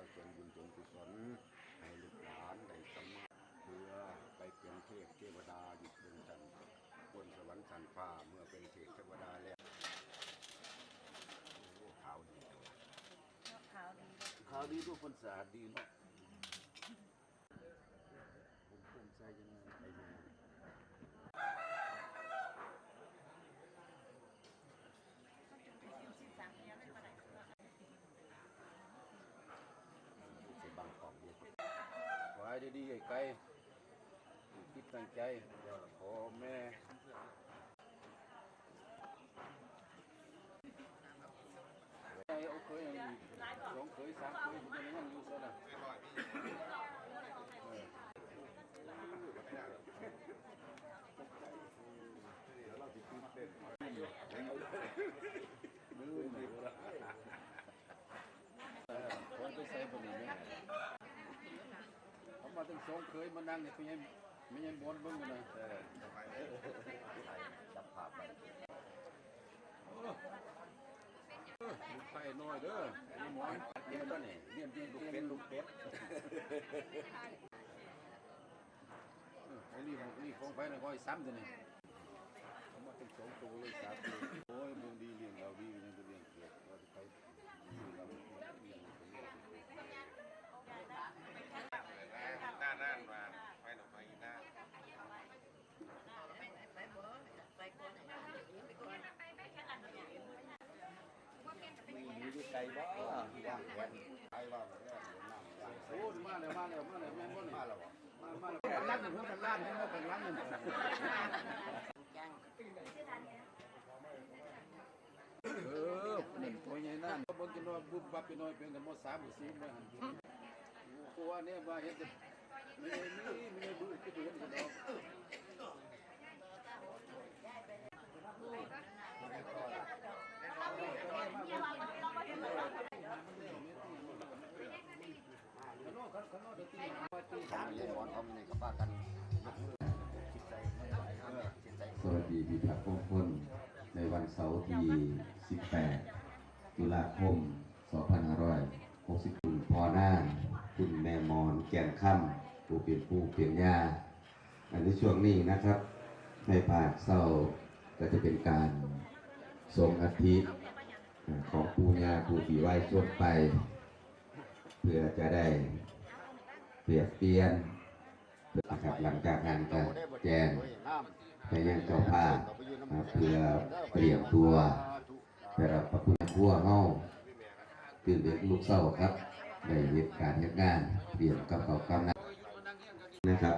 ราบมารับประสงบุญจงกุศลให้ลูกหลานได้สมมาเพื่อไปเป็นเทพเทวดาอยู่บนจันทร์บนสวรรค์สันฟ้าเมื่อเป็นเทพเทวดาแล้วโอ้ขาวดีจังวะขาวดีขาวดีทุกคนสะอาดดีเนาะผมภูมิใจจังเลยไอ้เนี่ย สิบสามเนี่ยไม่ปานใด ใส่บางกอกเดียวขอให้ ดีๆไกลๆคิดตั้งใจขอแม่ใจเอาเคยองนี้สองเคยสามเคยมันจะยังอยู่ซะละเออเดี๋ยวเราจะตื่นเต้นมือหนึ่งละคนไปใส่บะหมี่แม่ ทั้งสองเคยมานั่งเนี่ยไม่ใช่ไม่ใช่บนเบิ้งกันนะเออจับภาพไปลูกไข่น้อยเด้อนี่หมอนเรียนตัวนี่เรียนที่ลูกเป็ดลูกเป็ดไอ้นี่นี่ของไฟนะก้อยซ้ำตัวนี่เขามาตั้งสองตัวเลยสามตัวโอ้ยมึงดีเลี้ยงเราดียังจะเลี้ยงเกิดเราจะไปอยู่เราเลี้ยงคนเดียว ด้านด้านมาไปหนูไปด้าน มีอยู่ไกลบ่ย่างแขนไปว่าแล้วเดี๋ยวน้ำย่างโอ้มาแล้วมาแล้วมาแล้วแม่นบ่นี่มาแล้วบ่มา มาแล้วกันล้านเพิ่นกันล้านให้เฮากันล้านนึงจังเออเพิ่นตัวใหญ่นั่นบ่กินว่าบุบบับไปหน่อยเพิ่นกันบ่3บ่4บ่หั่นตัวเนี่ยว่าเฮ็ดไม่ไมีไม่ได้ดูคือดูกันกขนมขนมเดี๋ยว ตีมาตีสามเลยหมอนเขามีกับป้ากันยกมือจิตใจไม่ไหวเออจิตใจสวัสดีพิทักษ์มงคลในวันเสาร์ที่ 18 ตุลาคม 2560คุณพอหน้า คุณแม่มอนแก่นค่ำผู้เป็นผู้เปลี่ยนย่าในนี้ช่วงนี้นะครับ ในภาคเศร้าก็จะเป็นการทรงอาทิตย์ของปูญาผู้ผีไหว้ชวนไป เพื่อจะได้ ปรียบเปลี่ยนนะครับหลังจากงานการแจ้งไปยังเจ้าภาพเพื่อเตรียมตัวไปรับพระคุณทั่วเฮาตื่นเด็กลูกเศร้าครับในเหตุการณ์เหตุงานเตรียมกับเขากำนันนะครับ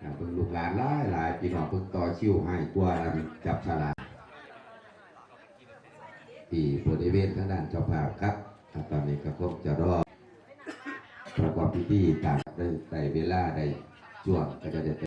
อ่าเพิ่งลูกหลานหลายหลายพี่น้องเพิ่งต่อชิวให้กลัวนั้นจับฉลากที่บริเวณทางด้านเจ้าภาพครับตอนนี้ก็คงจะรอประกอบ พิธีตามได้ในเวลาได้ช่วงก็จะได้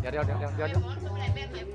เดี๋ยวเดี๋ยวเดี๋ยวเดี๋ยว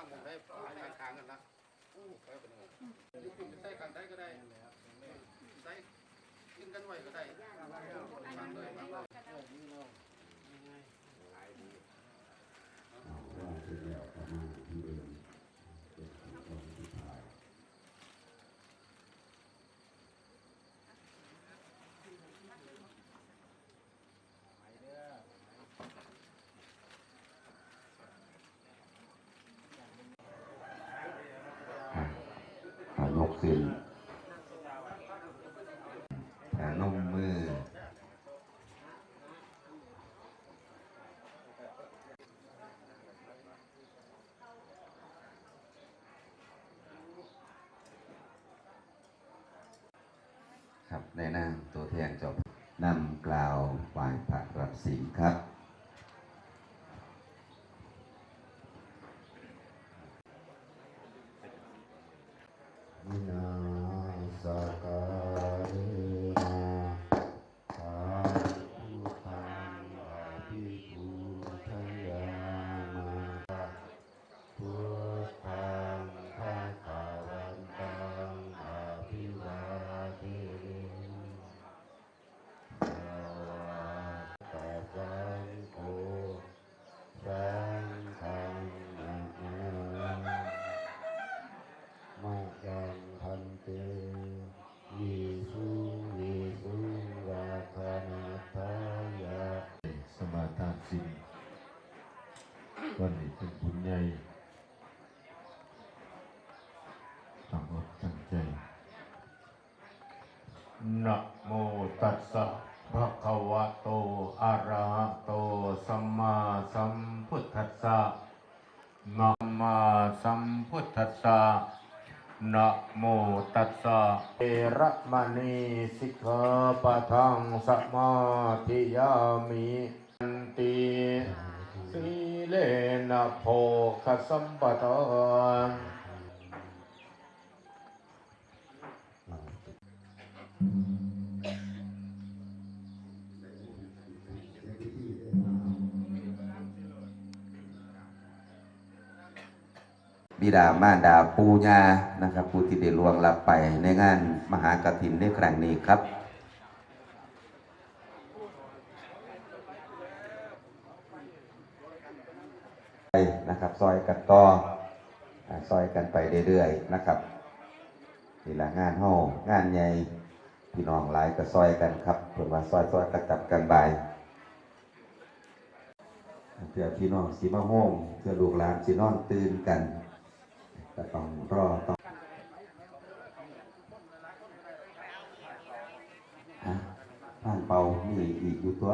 างมุมได้ทางทางกันนะอู้ไปเป็นไงยุบยุบใส่กันได้ก็ได้ใส่กินกันไว้ก็ได้วางเลยวางเลย ว่าจะเรียกประมาณที่เดิมเป็นขั้นตอนที่ถ่าย กขึ้นแผ่นมมือครับในนามตัวแทนจบนำกล่าวไหว้พระรับศีลครับ สินวันนี้เป็นบุญใหญ่ตั้งอกตั้งใจนะโมตัสสะภะคะวะโตอะระหะโตสัมมาสัมพุทธัสสะนะมาสัมพุทธัสสะนะโมตัสสะเอระมณีสิกขาปะทังสมาธิยามิ นะโภคสัมปทานบิดามารดาปูญานะครับผู้ที่ได้ล่วงลับไปในงานมหากฐินในครั้งนี้ครับ ไป นะครับซอยกันต่อซอยกันไปเรื่อยๆนะครับนี่ละงานห้องงานใหญ่พี่น้องหลายก็ซอยกันครับเพื่อว่าซอยซอยกระจับกันบายเพื่อพี่น้องสีมาโฮมเพื่อลูกหลานสีนอนตื่นกันก็ต้องรอต้องฮะผ่านเป่ามีอีกอยู่ตัว